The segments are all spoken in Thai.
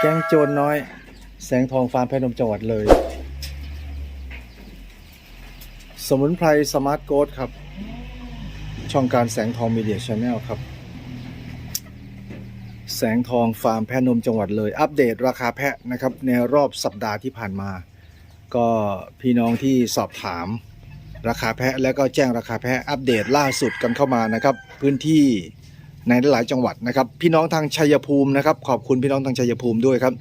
แกงโจรน้อย แสงทองฟาร์มแพนมจังหวัดเลย สมุนไพรสมาร์ทโกดครับ ช่องการแสงทองมีเดียชาแนลครับ แสงทองฟาร์มแพนมจังหวัดเลย อัปเดตราคาแพะนะครับ ในรอบสัปดาห์ที่ผ่านมา ก็พี่น้องที่สอบถาม ราคาแพะแล้วก็แจ้งราคาแพะอัปเดตล่าสุดกันเข้ามานะครับ พื้นที่ในหลายจังหวัดนะครับ พี่น้องทางชัยภูมินะครับ ขอบคุณพี่น้องทางชัยภูมิด้วยครับ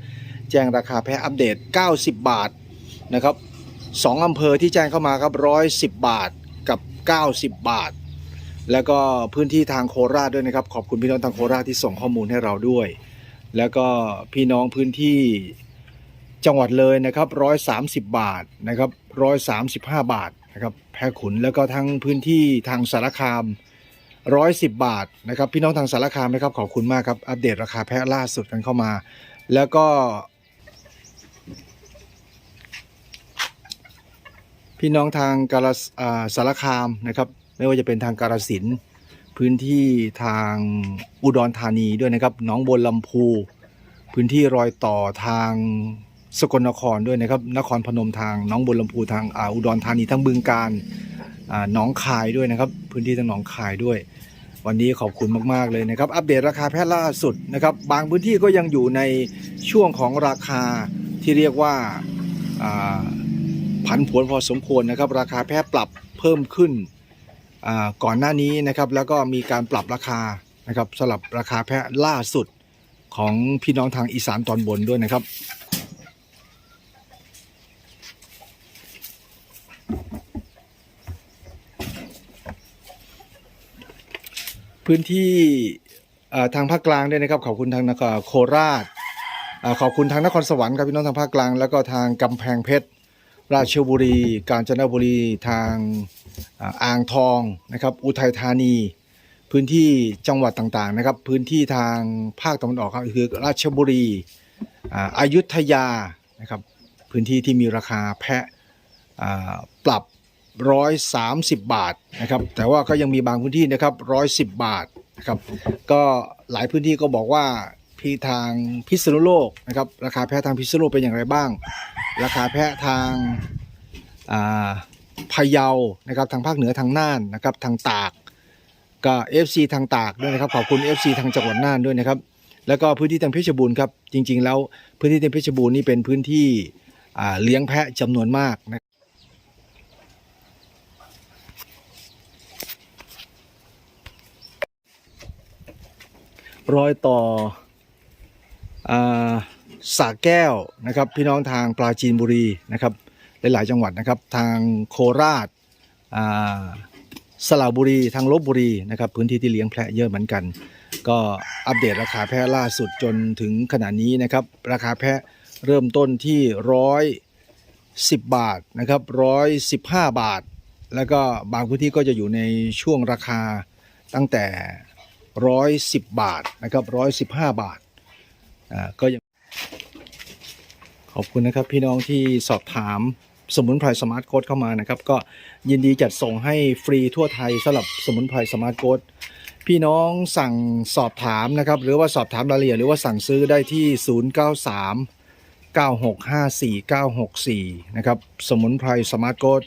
แจ้งราคาแพะอัปเดต 90 บาทนะครับสองอำเภอที่แจ้งเข้ามาครับ110บาทกับ 90 บาท แล้วก็พื้นที่ทางโคราชด้วยนะครับ ขอบคุณพี่น้องทางโคราชที่ส่งข้อมูลให้เราด้วย แล้วก็พี่น้องพื้นที่จังหวัดเลยนะครับ130บาทนะครับ135บาท นะครับแพะขุนแล้วก็ทั้งพื้นที่ทางสารคาม110บาทนะครับพี่น้องทางสารคามนะครับขอบคุณมากครับอัปเดตราคาแพะล่าสุดกันเข้ามา แล้วก็ พี่น้องทางกาลสารคามนะครับ ไม่ว่าจะเป็นทางกาลสินธุ์พื้นที่ทางอุดรธานีด้วยนะครับหนองบัวลำพู พื้นที่รอยต่อทาง สกลนครด้วยนะครับ นครพนมทางหนองบัวลำพูทางอ,าอุดรธานีทั้งบึงการอ่าหนองคายด้วยนะครับ พื้นที่ทางหนองคายด้วย วันนี้ขอบคุณมาก ๆ เลยนะครับ อัปเดตราคาแพะล่าสุดนะครับ บางพื้นที่ก็ยังอยู่ในช่วงของราคาที่เรียกว่าผันผวนพอสมควรนะครับ ราคาแพะปรับเพิ่มขึ้นก่อนหน้านี้นะครับ แล้วก็มีการปรับราคานะครับสำหรับราคาแพะล่าสุดของพี่น้องทางอีสานตอนบนด้วยนะครับ พื้นที่ทางภาคกลางด้วยนะครับ ขอบคุณทางนครโคราชขอบคุณทางนครสวรรค์ครับพี่น้องทางภาคกลาง แล้วก็ทางกำแพงเพชรราชบุรี กาญจนบุรีทางอ่างทองนะครับอุทัยธานี พื้นที่จังหวัดต่างๆนะครับ พื้นที่ทางภาคตะวันออกครับคือราชบุรีอายุทยานะครับพื้นที่ที่มีราคาแพะปรับ 130 บาทนะครับ แต่ว่าก็ยังมีบางพื้นที่นะครับ 110 บาทนะครับ ก็หลายพื้นที่ก็บอกว่าพี่ทางพิษณุโลกนะครับ ราคาแพะทางพิษณุโลกเป็นอย่างไรบ้าง ราคาแพะทางาพะเยานะครับ ทางภาคเหนือทางน่านนะครับ ทางตากก็ FC ทางตากด้วยนะครับขอบคุณ FC ทางจังหวัดน่านด้วยนะครับ แล้วก็พื้นที่ทางเพชรบูรณ์ครับจริง ๆ แล้วพื้นที่ทางเพชรบูรณ์นี่เป็นพื้นที่เลี้ยงแพะจำนวนมากนะ รอยต่ออ่าแก้วนะครับ พี่น้องทางปราจีนบุรีนะครับ หลายๆจังหวัดนะครับ ทางโคราชสระบุรีทางลบบุรีนะครับ พื้นที่ที่เลี้ยงแพะเยอะเหมือนกัน ก็อัปเดตราคาแพะล่าสุดจนถึงขณะนี้นะครับ ราคาแพะเริ่มต้นที่ร้อยสิบบาทนะครับร้อยสิบห้าบาท แล้วก็บางพื้นที่ก็จะอยู่ในช่วงราคาตั้งแต่ ร้อยสิบบาทนะครับร้อยสิบห้าบาทอ่าก็ยังขอบคุณนะครับพี่น้องที่สอบถามสมุนไพรสมาร์ทโค้ดเข้ามานะครับ ก็ยินดีจัดส่งให้ฟรีทั่วไทยสำหรับสมุนไพรสมาร์ทโค้ดพี่น้องสั่งสอบถามนะครับ หรือว่าสอบถามรายละเอียดหรือว่าสั่งซื้อได้ที่ 093 9654 964 นะครับ สมุนไพรสมาร์ทโค้ด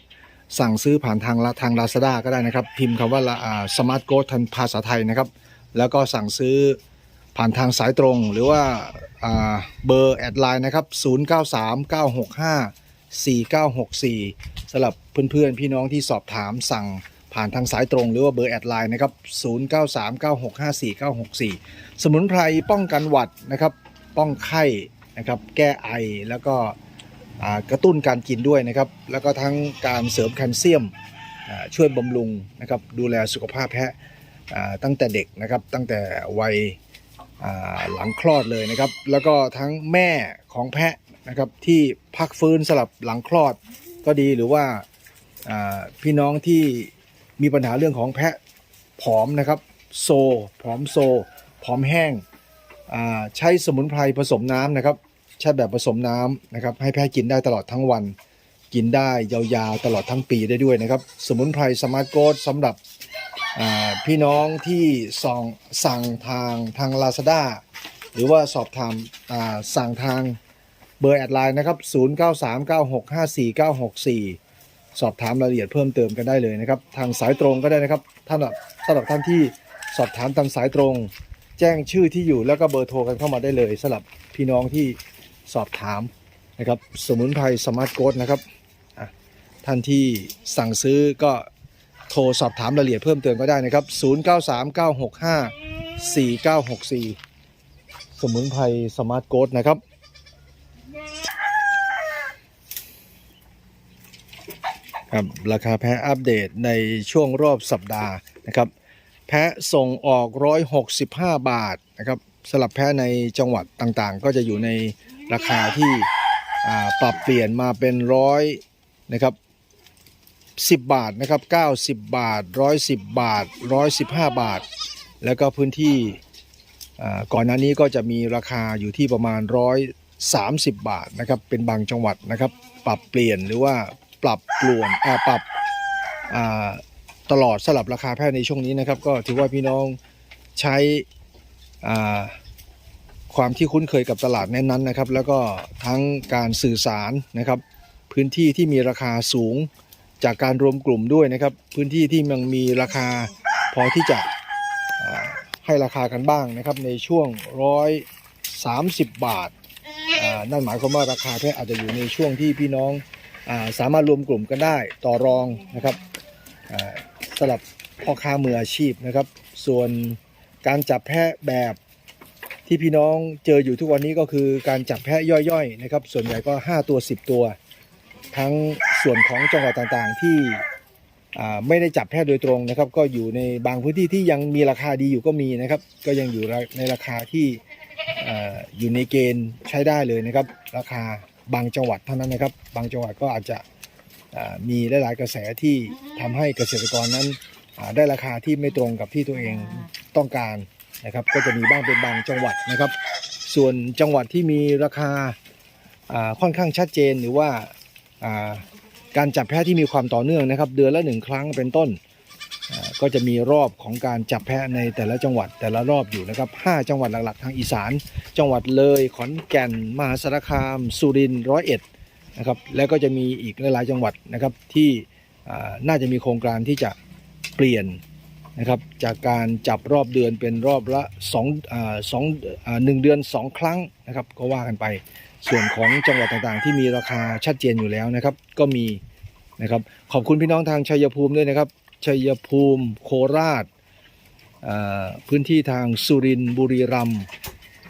สั่งซื้อผ่านทางทางลาซาด้าก็ได้นะครับ พิมพ์คำว่าสมาร์ทโค้ดทันภาษาไทยนะครับ แล้วก็สั่งซื้อผ่านทางสายตรงหรือว่าาเบอร์แอดไลน์นะครับ 0939654964สำหรับเพื่อนๆ พี่น้องที่สอบถามสั่งผ่านทางสายตรงหรือว่าเบอร์แอดไลน์นะครับ 0939654964 สมุนไพรป้องกันหวัดนะครับ ป้องไข้นะครับ แก้ไอแล้วก็กระตุ้นการกินด้วยนะครับ แล้วก็ทั้งการเสริมแคลเซียมช่วยบำรุงนะครับ ดูแลสุขภาพแพะ ตั้งแต่เด็กนะครับตั้งแต่วัยหลังคลอดเลยนะครับ แล้วก็ทั้งแม่ของแพะนะครับที่พักฟื้นสลับหลังคลอดก็ดีหรือว่าพี่น้องที่มีปัญหาเรื่องของแพะผอมนะครับโซผอมโซผอมแห้งใช้สมุนไพรผสมน้ำนะครับใช้แบบผสมน้ำนะครับให้แพะกินได้ตลอดทั้งวัน กินได้ยาวๆตลอดทั้งปีได้ด้วยนะครับ สมุนไพรสมาร์ทโกดสำหรับ พี่น้องที่ส่งสั่งทางทาง Lazada หรือว่าสอบถามสั่งทางเบอร์แอดไลน์นะครับ 0939654964 สอบถามรายละเอียดเพิ่มเติมกันได้เลยนะครับ ทางสายตรงก็ได้นะครับท่านสำหรับท่านที่สอบถามทางสายตรง แจ้งชื่อที่อยู่แล้วก็เบอร์โทรกันเข้ามาได้เลยสำหรับพี่น้องที่สอบถามนะครับ สมุนไพรสมาร์ทโกดนะครับท่านที่สั่งซื้อก็ โทรสอบถามรายละเอียดเพิ่มเติมก็ได้นะครับ 0939654964 สมุนไพรสมาร์ทโกดนะครับ ครับ ราคาแพะอัปเดตในช่วงรอบสัปดาห์นะครับ แพะส่งออก 165 บาทนะครับสลับแพะในจังหวัดต่างๆ ก็จะอยู่ในราคาที่ปรับเปลี่ยนมาเป็นร้อยนะครับ 10 บาทนะครับ 90 บาท 110 บาท 115 บาท แล้วก็พื้นที่ก่อนหน้านี้ก็จะมีราคาอยู่ที่ประมาณ 130 บาทนะครับ เป็นบางจังหวัดนะครับ ปรับเปลี่ยนหรือว่าปรับปลวนปรับตลอดสลับราคาแพทย์ในช่วงนี้นะครับ ก็ถือว่าพี่น้องใช้ความที่คุ้นเคยกับตลาดนั้นๆนะครับ แล้วก็ทั้งการสื่อสารนะครับ พื้นที่ที่มีราคาสูง จากการรวมกลุ่มด้วยนะครับ พื้นที่ที่มันมีราคาพอที่จะให้ราคากันบ้างนะครับในช่วงร้อยสามสิบบาทนั่นหมายความว่าราคาแพทย์อาจจะอยู่ในช่วงที่พี่น้องอสามารถรวมกลุ่มกันได้ต่อรองนะครับสำหรับพ่อค้ามืออาชีพนะครับ ส่วนการจับแพะแบบที่พี่น้องเจออยู่ทุกวันนี้ก็คือการจับแพะย่อยๆนะครับ ส่วนใหญ่ก็ 5 ตัว 10 ตัว ทั้ง ส่วนของจังหวัดต่างๆ ที่ไม่ได้จับแพะโดยตรงนะครับ ก็อยู่ในบางพื้นที่ที่ยังมีราคาดีอยู่ก็มีนะครับ ก็ยังอยู่ในราคาที่อ่อยู่ในเกณฑ์ใช้ได้เลยนะครับ ราคาบางจังหวัดเท่านั้นนะครับ บางจังหวัดก็อาจจะมีหลายๆกระแสที่ทำให้เกษตรกรนั้นได้ราคาที่ไม่ตรงกับที่ตัวเองต้องการนะครับ ก็จะมีบ้างเป็นบางจังหวัดนะครับ ส่วนจังหวัดที่มีราคาค่อนข้างชัดเจนหรือว่า การจับแพะที่มีความต่อเนื่องนะครับ เดือนละหนึ่งครั้งเป็นต้น ก็จะมีรอบของการจับแพะในแต่ละจังหวัดแต่ละรอบอยู่นะครับห้าจังหวัดหลักๆ ทางอีสาน จังหวัดเลยขอนแก่น มหาสารคาม สุรินทร์ร้อยเอ็ดนะครับแล้วก็จะมีอีกหลายๆจังหวัดนะครับที่น่าจะมีโครงการที่จะเปลี่ยนนะครับจากการจับรอบเดือนเป็นรอบละ2อ่าสองอ่าหนึ่งเดือน 2 ครั้งนะครับก็ว่ากันไป ส่วนของจังหวัดต่างๆ ที่มีราคาชัดเจนอยู่แล้วนะครับ ก็มีนะครับขอบคุณพี่น้องทางชัยภูมิด้วยนะครับชัยภูมิโคราชพื้นที่ทางสุรินทร์บุรีรัมย์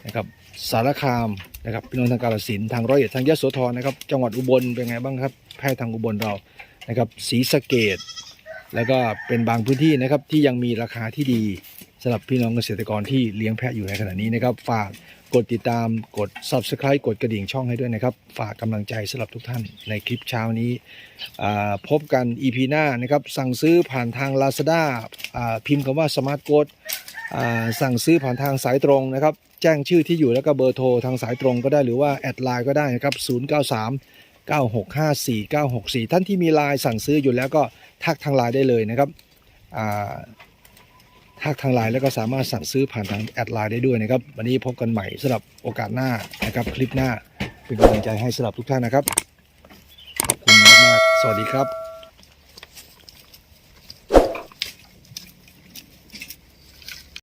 นะครับสารคามนะครับพี่น้องทางกาฬสินทางร้อยเอ็ดทางยะโสธรนะครับ จังหวัดอุบลเป็นไงบ้างครับแพทย์ทางอุบลเรานะครับศรีสะเกดแล้วก็เป็นบางพื้นที่นะครับที่ยังมีราคาที่ดีำหรับพี่น้องเกษตรกรที่เลี้ยงแพะอยู่ในขณะนี้นะครับ ฝากกดติดตามกด subscribe กดกระดิ่งช่องให้ด้วยนะครับ ฝากกำลังใจสำหรับทุกท่านในคลิปเช้านี้พบกัน EP หน้านะครับ สั่งซื้อผ่านทาง Lazada อ่าพิมพ์คำว่า Smart Code สั่งซื้อผ่านทางสายตรงนะครับ แจ้งชื่อที่อยู่แล้วก็เบอร์โทรทางสายตรงก็ได้หรือว่าแอดไลน์ก็ได้นะครับ 093 9654 964 ท่านที่มีไลน์สั่งซื้ออยู่แล้วก็ทักทางไลน์ได้เลยนะครับ ทักทางไลน์แล้วก็สามารถสั่งซื้อผ่านทางแอดไลน์ได้ด้วยนะครับ วันนี้พบกันใหม่สำหรับโอกาสหน้านะครับ คลิปหน้าเป็นกำลังใจให้สำหรับทุกท่านนะครับขอบคุณมากๆสวัสดีครับ